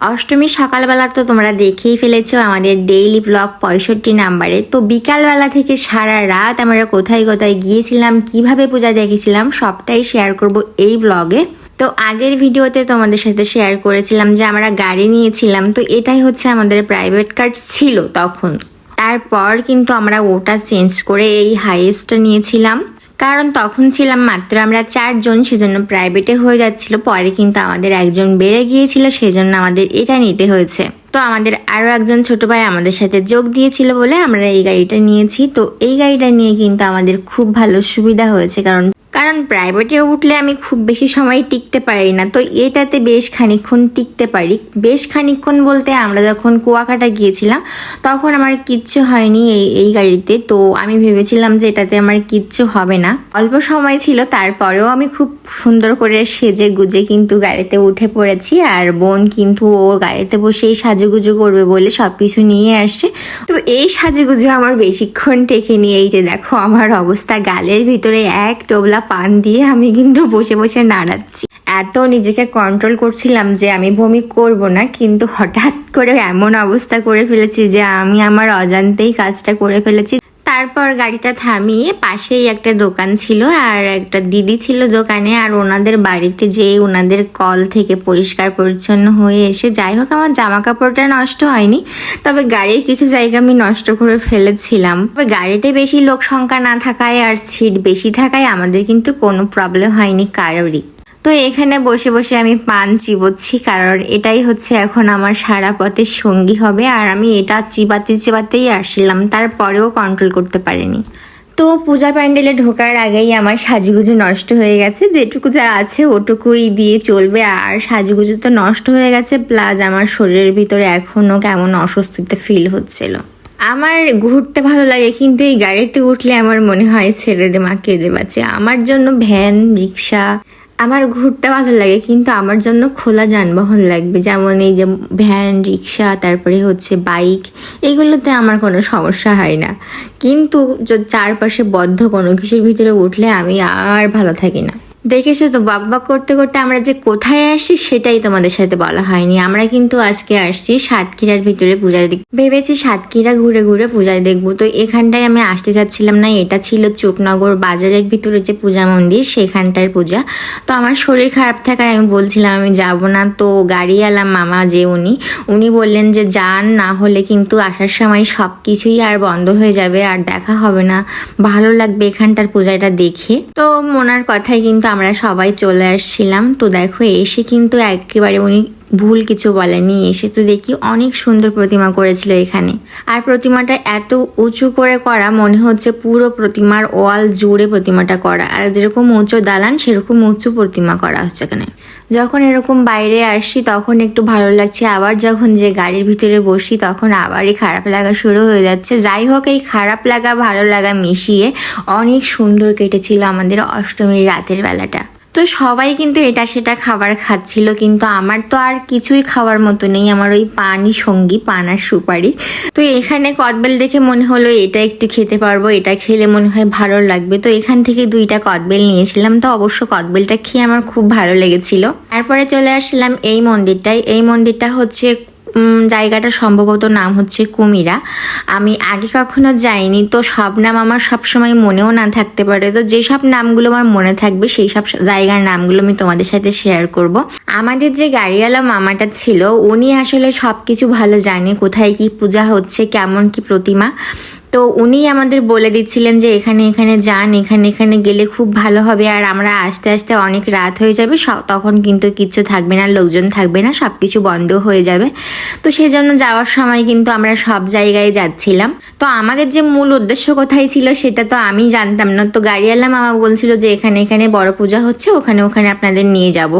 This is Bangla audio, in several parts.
অষ্টমী সকালবেলা তো তোমরা দেখেই ফেলেছো আমাদের ডেইলি ব্লগ পঁয়ষট্টি নাম্বারে। তো বিকালবেলা থেকে সারা রাত আমরা কোথায় কোথায় গিয়েছিলাম, কীভাবে পূজা দেখেছিলাম, সবটাই শেয়ার করব এই ব্লগে তো আগের ভিডিওতে তোমাদের সাথে শেয়ার করেছিলাম যে আমরা গাড়ি নিয়েছিলাম, তো এটাই হচ্ছে আমাদের প্রাইভেট কার ছিল তখন। তারপর কিন্তু আমরা ওটা চেঞ্জ করে এই হাইয়েস্টটা নিয়েছিলাম। কারণ তখন ছিলাম মাত্র আমরা চারজন, সেজন্য প্রাইভেটে হয়ে যাচ্ছিল। পরে কিন্তু আমাদের একজন বেড়ে গিয়েছিল, সেজন্য আমাদের এটা নিতে হয়েছে। তো আমাদের আরও একজন ছোট ভাই আমাদের সাথে যোগ দিয়েছিল বলে আমরা এই গাড়িটা নিয়েছি। তো এই গাড়িটা নিয়ে কিন্তু আমাদের খুব ভালো সুবিধা হয়েছে, কারণ কারণ প্রাইভেটে উঠলে আমি খুব বেশি সময় টিকতে পারি না। তো এটাতে বেশ খানিকক্ষণ টিকতে পারি। বেশ খানিকক্ষণ বলতে আমরা যখন কুয়াকাটা গিয়েছিলাম, তখন আমার কিচ্ছু হয়নি এই এই গাড়িতে। তো আমি ভেবেছিলাম যে এটাতে আমার কিচ্ছু হবে না। অল্প সময় ছিল, তারপরেও আমি খুব সুন্দর করে সেজে গুজে কিন্তু গাড়িতে উঠে পড়েছি। আর বোন কিন্তু ও গাড়িতে বসেই সাজুগুজু করবে বলে সব কিছু নিয়ে আসছে। তো এই সাজুগুজু আমার বেশিক্ষণ টেকে নিয়ে এই যে দেখো, আমার অবস্থা। গালের ভিতরে এক টোবলা পান দিয়ে আমি কিন্তু বসে বসে নাড়াচ্ছি। এত নিজেকে কন্ট্রোল করছিলাম যে আমি বমি করব না, কিন্তু হঠাৎ করে এমন অবস্থা করে ফেলেছি যে আমি আমার অজান্তেই কাজটা করে ফেলেছি। তারপর গাড়িটা থামিয়ে পাশেই একটা দোকান ছিল আর একটা দিদি ছিল দোকানে আর ওনাদের বাড়িতে যে ওনাদের কল থেকে পরিষ্কার পরিচ্ছন্ন হয়ে এসে যাই হোক, আমার জামা কাপড়টা নষ্ট হয়নি, তবে গাড়ির কিছু জায়গা আমি নষ্ট করে ফেলেছিলাম। তবে গাড়িতে বেশি লোক সংখ্যা না থাকায় আর সিট বেশি থাকায় আমাদের কিন্তু কোনো প্রবলেম হয়নি কারোরই। তো এখানে বসে বসে আমি পান চিবোচ্ছি, কারণ এটাই হচ্ছে এখন আমার সারা পথের সঙ্গী হবে, আর আমি এটা চিবাতে চিবাতেই আসছিলাম, তারপরেও কন্ট্রোল করতে পারিনি। তো পূজা প্যান্ডেলে ঢোকার আগেই আমার সাজুগুজু নষ্ট হয়ে গেছে, যেটুকু যা আছে ওটুকুই দিয়ে চলবে, আর সাজুগুজু তো নষ্ট হয়ে গেছে প্লাস আমার শরীরের ভিতরে এখনও কেমন অস্বস্তিতে ফিল হচ্ছিল। আমার ঘুরতে ভালো লাগে, কিন্তু এই গাড়িতে উঠলে আমার মনে হয় ছেড়ে দে, মা কেঁদে বাঁচে। আমার জন্য ভ্যান, রিক্সা আমার ঘুরতে ভালো লাগে, কিন্তু আমার জন্য খোলা যানবাহন লাগবে। যেমন এই যে ভ্যান, রিক্সা, তারপরে হচ্ছে বাইক, এগুলোতে আমার কোনো সমস্যা হয় না। কিন্তু চারপাশে বদ্ধ কোনো কিছুর ভিতরে উঠলে আমি আর ভালো থাকি না। দেখেছ তো বক বক করতে করতে আমরা যে কোথায় আসছি সেটাই তোমাদের সাথে বলা হয়নি। আমরা কিন্তু আজকে আসছি সাতক্ষীরার ভিতরে পূজা দেখ ভেবেছি সাতক্ষীরা ঘুরে ঘুরে পূজায় দেখব। তো এখানটায় আমি আসতে চাচ্ছিলাম না, এটা ছিল চোকনগর বাজারের ভিতরে যে পূজা মন্দির, সেখানটার পূজা। তো আমার শরীর খারাপ থাকায় আমি বলছিলাম আমি যাব না। তো গাড়ি এলাম মামা যে উনি উনি বললেন যে যান, না হলে কিন্তু আসার সময় সব কিছুই আর বন্ধ হয়ে যাবে, আর দেখা হবে না। ভালো লাগবে এখানটার পূজাটা দেখে। তো মোনার কথাই কিন্তু আমরা সবাই চলে আসছিলাম। তো দেখো এসে কিন্তু একেবারে উনি ভুল কিছু বলেনি। এসে তো দেখি অনেক সুন্দর প্রতিমা করেছিল এখানে। আর প্রতিমাটা এত উঁচু করে করা মনে হচ্ছে পুরো প্রতিমার ওয়াল জুড়ে প্রতিমাটা করা। আর যেরকম উঁচু দালান, সেরকম উঁচু প্রতিমা করা হচ্ছে এখানে। যখন এরকম বাইরে আসছি, তখন একটু ভালো লাগছে। আবার যখন যে গাড়ির ভিতরে বসি তখন আবারই খারাপ লাগা শুরু হয়ে যাচ্ছে। যাই হোক, এই খারাপ লাগা, ভালো লাগা মিশিয়ে অনেক সুন্দর কেটেছিল আমাদের অষ্টমীর রাতের বেলাটা। তো সবাই কিন্তু এটা সেটা খাবার খাচ্ছিল, কিন্তু আমার তো আর কিছুই খাওয়ার মতো নেই। আমার ওই পানি সঙ্গী পান আর সুপারি। তো এখানে কদবেল দেখে মনে হলো এটা একটু খেতে পারব, এটা খেলে মনে হয় ভালো লাগবে। তো এখান থেকে দুইটা কদবেল নিয়েছিলাম, তো অবশ্য কদবেলটা খেয়ে আমার খুব ভালো লেগেছিল। তারপরে চলে আসলাম এই মন্দিরটায়। এই মন্দিরটা হচ্ছে জায়গাটা সম্ভবত নাম হচ্ছে কুমিরা। আমি আগে কখনো যাইনি, তো সব নাম আমার সবসময় মনেও না থাকতে পারে। তো যেসব নামগুলো আমার মনে থাকবে সেই সব জায়গার নামগুলো আমি তোমাদের সাথে শেয়ার করব। আমাদের যে গাড়িওয়ালা মামাটা ছিল, উনি আসলে সব কিছু ভালো জানে, কোথায় কি পূজা হচ্ছে, কেমন কি প্রতিমা। তো উনি আমাদের বলে দিচ্ছিলেন যে এখানে এখানে যান, এখানে এখানে গেলে খুব ভালো হবে। আর আমরা আস্তে আস্তে অনেক রাত হয়ে যাবে তখন কিন্তু কিচ্ছু থাকবে না, লোকজন থাকবে না সব কিছু বন্ধ হয়ে যাবে। তো সেই জন্য যাওয়ার সময় কিন্তু আমরা সব জায়গায় যাচ্ছিলাম। তো আমাদের যে মূল উদ্দেশ্য কোথায় ছিল সেটা তো আমি জানতাম না। তো গাড়িওয়ালা মামা বলছিল যে এখানে এখানে বড় পূজা হচ্ছে, ওখানে ওখানে আপনাদের নিয়ে যাব।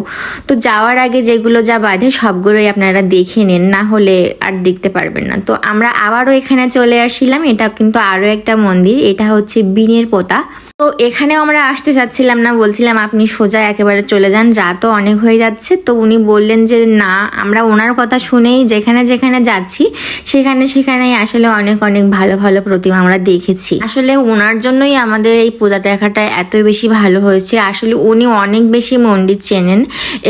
তো যাওয়ার আগে যেগুলো যা বাঁধে সবগুলোই আপনারা দেখে নেন, না হলে আর দেখতে পারবেন না। তো আমরা আবারও এখানে চলে আসছিলাম, এটা কিন্তু আরও একটা মন্দির এটা হচ্ছে বিনের পোতা। তো এখানেও আমরা আসতে চাচ্ছিলাম না। বলছিলাম, আপনি সোজা একেবারে চলে যান, রাতও অনেক হয়ে যাচ্ছে। তো উনি বললেন যে, না, আমরা ওনার কথা শুনেই যেখানে যেখানে যাচ্ছি, সেখানে সেখানেই আসলে অনেক অনেক ভালো ভালো প্রতিমা আমরা দেখেছি। আসলে ওনার জন্যই আমাদের এই পূজা দেখাটা এত বেশি ভালো হয়েছে। আসলে উনি অনেক বেশি মন্দির চেনেন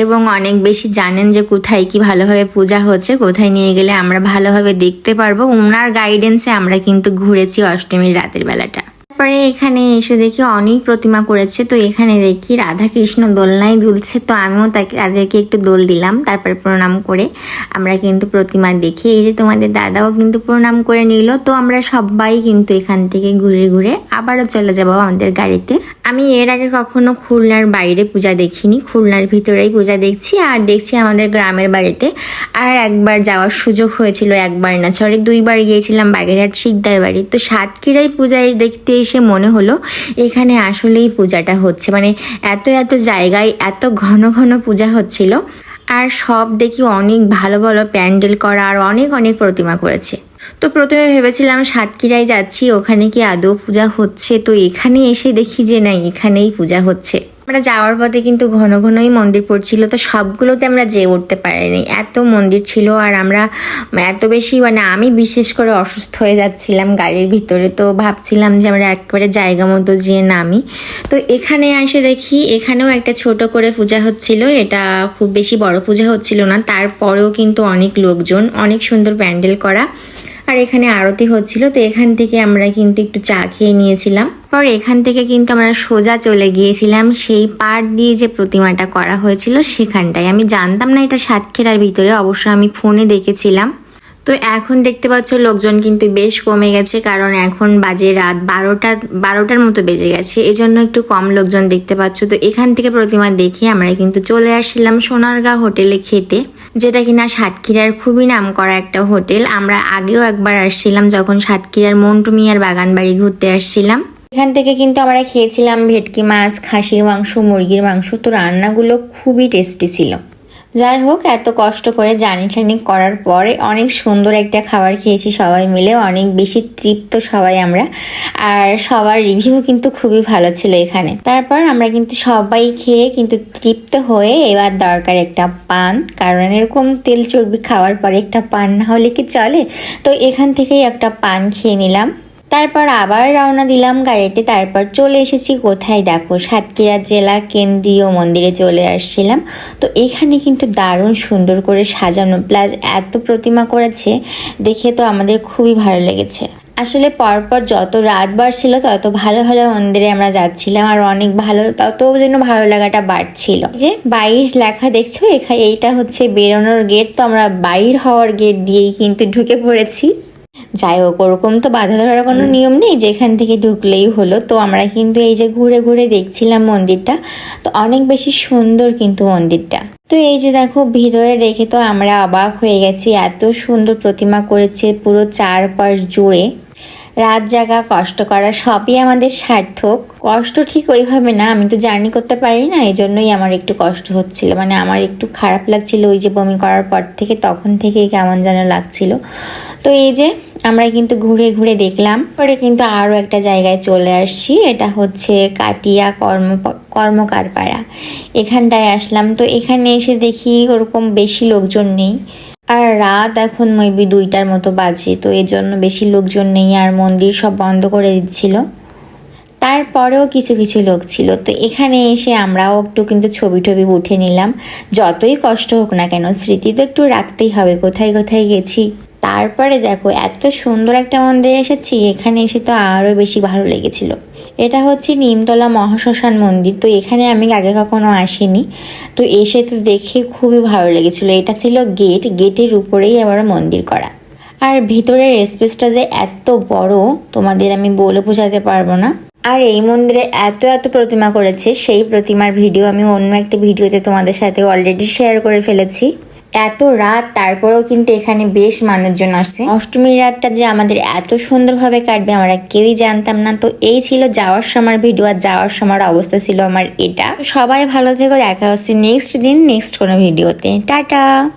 এবং অনেক বেশি জানেন যে, কোথায় কি ভালোভাবে পূজা হচ্ছে, কোথায় নিয়ে গেলে আমরা ভালোভাবে দেখতে পারব। ওনার গাইডেন্সে আমরা কিন্তু ঘুরেছি অষ্টমীর রাতের বেলাটা। তারপরে এখানে এসে দেখি অনেক প্রতিমা করেছে। তো এখানে দেখি রাধা কৃষ্ণ দোলনায় দুলছে। তো আমিও তাকে, তাদেরকে একটু দোল দিলাম, তারপর প্রণাম করে আমরা কিন্তু প্রতিমা দেখি। এই যে তোমাদের দাদাও কিন্তু প্রণাম করে নিল। তো আমরা সবাই কিন্তু এখান থেকে ঘুরে ঘুরে আবারও চলে যাব আমাদের গাড়িতে। আমি এর আগে কখনো খুলনার বাইরে পূজা দেখিনি। খুলনার ভিতরেই পূজা দেখছি আর দেখছি আমাদের গ্রামের বাড়িতে। আর একবার যাওয়ার সুযোগ হয়েছিল একবার না, সরি, দুইবার গিয়েছিলাম বাগেরহাট শিকদার বাড়ি। তো সাতক্ষীরাই পূজায় দেখতে এসে মনে হলো, এখানে আসলেই পূজাটা হচ্ছে। মানে এত এত জায়গায় এত ঘন ঘন পূজা হচ্ছিল, আর সব দেখি অনেক ভালো ভালো প্যান্ডেল করা আর অনেক অনেক প্রতিমা করেছে। তো প্রথমে ভেবেছিলাম সাতক্ষীরায় যাচ্ছি, ওখানে কি আদৌ পূজা হচ্ছে? তো এখানে এসে দেখি যে না, এখানেই পূজা হচ্ছে। আমরা যাওয়ার পথে কিন্তু ঘন ঘনই মন্দির পড়ছিল, তো সবগুলোতে আমরা যেয়ে উঠতে পারিনি। এত মন্দির ছিল আর আমরা এত বেশি মানে আমি বিশেষ করে অসুস্থ হয়ে যাচ্ছিলাম গাড়ির ভিতরে, তো ভাবছিলাম যে আমরা একবারে জায়গা মতো যেয়ে নামি। তো এখানে এসে দেখি এখানেও একটা ছোট করে পূজা হচ্ছিল, এটা খুব বেশি বড় পূজা হচ্ছিল না। তারপরেও কিন্তু অনেক লোকজন, অনেক সুন্দর প্যান্ডেল করা। আর এখানে আরতি হচ্ছিল, তো এখান থেকে আমরা কিন্তু একটু চা খেয়ে নিয়েছিলাম। পর এখান থেকে কিন্তু আমরা সোজা চলে গিয়েছিলাম, সেই পাট দিয়ে যে প্রতিমাটা করা হয়েছিল সেখানটায়। আমি জানতাম না এটা সাতক্ষীরার ভিতরে, অবশ্য আমি ফোনে দেখেছিলাম। তো এখন দেখতে পাচ্ছ লোকজন কিন্তু বেশ কমে গেছে, কারণ এখন বাজে রাত বারোটা, বারোটার মতো বেজে গেছে। এজন্য একটু কম লোকজন দেখতে পাচ্ছ। তো এখান থেকে প্রতিমা দেখে আমরা কিন্তু চলে আসছিলাম সোনারগাঁ হোটেলে খেতে। যেটা কিনা সাতক্ষীরার খুবই নাম করা একটা হোটেল। আমরা আগেও একবার আসছিলাম যখন সাতক্ষীরার মন্টু মিয়ার বাগান বাড়ি ঘুরতে আসছিলাম। এখান থেকে কিন্তু আমরা খেয়েছিলাম ভেটকি মাছ, খাসির মাংস, মুরগির মাংস। তো রান্নাগুলো খুবই টেস্টি ছিল। যাই হোক, এত কষ্ট করে জানি টানি করার পরে অনেক সুন্দর একটা খাবার খেয়েছি সবাই মিলে, অনেক বেশি তৃপ্ত সবাই আমরা। আর সবার রিভিউ কিন্তু খুবই ভালো ছিল এখানে। তারপর আমরা কিন্তু সবাই খেয়ে কিন্তু তৃপ্ত হয়ে এবার দরকার একটা পান, কারণ এরকম তেল চর্বি খাওয়ার পরে একটা পান না হলে কি চলে? তো এখান থেকেই একটা পান খেয়ে নিলাম। তারপর আবার রওনা দিলাম গাড়িতে, তারপর চলে এসেছি কোথায় দেখো? সাতক্ষীরা জেলা কেন্দ্রীয় মন্দিরে চলে আসছিলাম। তো এখানে কিন্তু দারুণ সুন্দর করে সাজানো প্লাস এত প্রতিমা করেছে, দেখে তো আমাদের খুবই ভালো লেগেছে। আসলে পরপর যত রাত বাড়ছিল, তত ভালো ভালো মন্দিরে আমরা যাচ্ছিলাম, আর অনেক ভালো তত যেন ভালো লাগাটা বাড়ছিল। যে বাইর লেখা দেখছ? এখানে এইটা হচ্ছে বেরোনোর গেট তো আমরা বাইর হওয়ার গেট দিয়েই কিন্তু ঢুকে পড়েছি। যাই হোক ওরকম তো বাধা ধরার কোনো নিয়ম নেই যেখান থেকে ঢুকলেই হলো। তো আমরা কিন্তু এই যে ঘুরে ঘুরে দেখছিলাম মন্দিরটা তো অনেক বেশি সুন্দর কিন্তু মন্দিরটা। তো এই যে দেখো ভিতরে রেখে তো আমরা অবাক হয়ে গেছি। এত সুন্দর প্রতিমা করেছে পুরো চারপাশ জুড়ে। রাত জাগা, কষ্ট করা সবই আমাদের সার্থক। কষ্ট ঠিক ওইভাবে না, আমি তো জার্নি করতে পারি না এই জন্যই আমার একটু কষ্ট হচ্ছিল। মানে আমার একটু খারাপ লাগছিল ওই যে বমি করার পর থেকে, তখন থেকেই কেমন যেন লাগছিল। তো এই যে, আমরা কিন্তু ঘুরে ঘুরে দেখলাম। পরে কিন্তু আরও একটা জায়গায় চলে আসছি, এটা হচ্ছে কাটিয়া কর্ম কর্মকার পাড়া এখানটায় আসলাম। তো এখানে এসে দেখি ওরকম বেশি লোকজন নেই। আর রাত এখন মেবি দুইটার মতো বাজে, তো এই জন্য বেশি লোকজন নেই আর মন্দির সব বন্ধ করে দিচ্ছিল। তারপরেও কিছু কিছু লোক ছিল, তো এখানে এসে আমরাও একটু কিন্তু ছবি টবি উঠে নিলাম। যতই কষ্ট হোক না কেন, স্মৃতি তো একটু রাখতেই হবে, কোথায় কোথায় গেছি। তারপরে দেখো, এত সুন্দর একটা মন্দির এসেছি, এখানে এসে তো আরও বেশি ভালো লেগেছিল। এটা হচ্ছে নিমতলা মহাশ্মশান মন্দির। তো এখানে আমি আগে কখনো আসিনি। তো এসে তো দেখে খুবই ভালো লেগেছিল। এটা ছিল গেট। গেটের উপরেই আবার মন্দির করা। আর ভিতরের স্পেসটা যে এত বড়, তোমাদের আমি বলে বোঝাতে পারব না। আর এই মন্দিরে এত এত প্রতিমা করেছে, সেই প্রতিমার ভিডিও আমি অন্য একটা ভিডিওতে তোমাদের সাথে অলরেডি শেয়ার করে ফেলেছি। এত রাত, তারপরেও কিন্তু এখানে বেশ মানুষজন আসছে। অষ্টমীর রাতটা যে আমাদের এত সুন্দরভাবে কাটবে, আমরা কেউই জানতাম না। তো এই ছিল যাওয়ার সময় ভিডিও আর যাওয়ার সময় অবস্থা ছিল আমার এটা। সবাই ভালো থেকো, দেখা হচ্ছে নেক্সট দিন নেক্সট কোনো ভিডিওতে। টাটা!